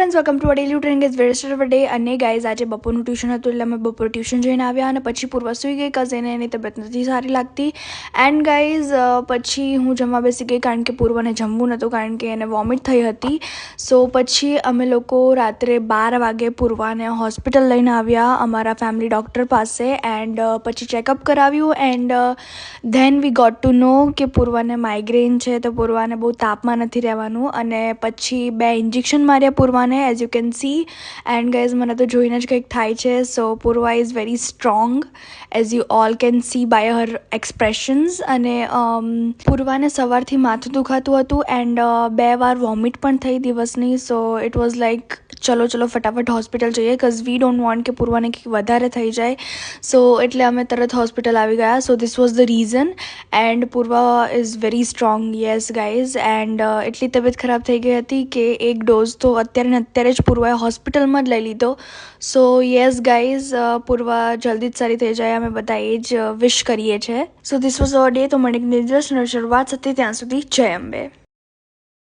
Friends welcome to daily training is very star day અને guys આજે બપોરનું tuition હતું એટલે અમે બપોર ટ્યુશન જઈને આવ્યા અને પછી પૂર્વ સૂઈ ગઈ કઝ એને એની તબિયત નથી સારી લાગતી. એન્ડ ગાઈઝ પછી હું જમવા બેસી ગઈ કારણ કે પૂર્વને જમવું નહોતું કારણ કે એને વોમિટ થઈ હતી. સો પછી અમે લોકો રાત્રે બાર વાગે પૂર્વાને હોસ્પિટલ લઈને આવ્યા અમારા ફેમિલી ડૉક્ટર પાસે એન્ડ પછી ચેકઅપ કરાવ્યું. And then we got to know કે પૂર્વાને માઇગ્રેન છે તો પૂર્વાને બહુ તાપમાં નથી રહેવાનું. અને પછી બે ઇન્જેક્શન માર્યા પૂર્વાને. As you can see and guys મને તો જોઈને જ કંઈક થાય છે. So Purva is very strong as you all can see by her expressions અને અમ, પૂર્વાને સવારથી માથું દુખાતું હતું એન્ડ બે વાર વોમિટ પણ થઈ દિવસની. સો ઇટ વોઝ લાઈક ચલો ચલો, ફટાફટ હોસ્પિટલ જઈએ બિકોઝ વી ડોન્ટ વોન્ટ કે પૂર્વાને કંઈક વધારે થઈ જાય. સો એટલે અમે તરત હોસ્પિટલ આવી ગયા. So this was the reason and Purva is very strong yes guys and એટલી તબિયત ખરાબ થઈ ગઈ હતી કે એક ડોઝ તો અત્યારે ને અત્યારે જ પૂર્વાએ હોસ્પિટલમાં જ લઈ લીધો. સો યસ ગાઈઝ પૂર્વા જલ્દી જ સારી થઈ જાય. અમે બધા એ જ વિશ કરીએ છીએ so this was our day તો મને એક નિર્દર્શન શરૂઆત હતી. ત્યાં સુધી જય અંબે.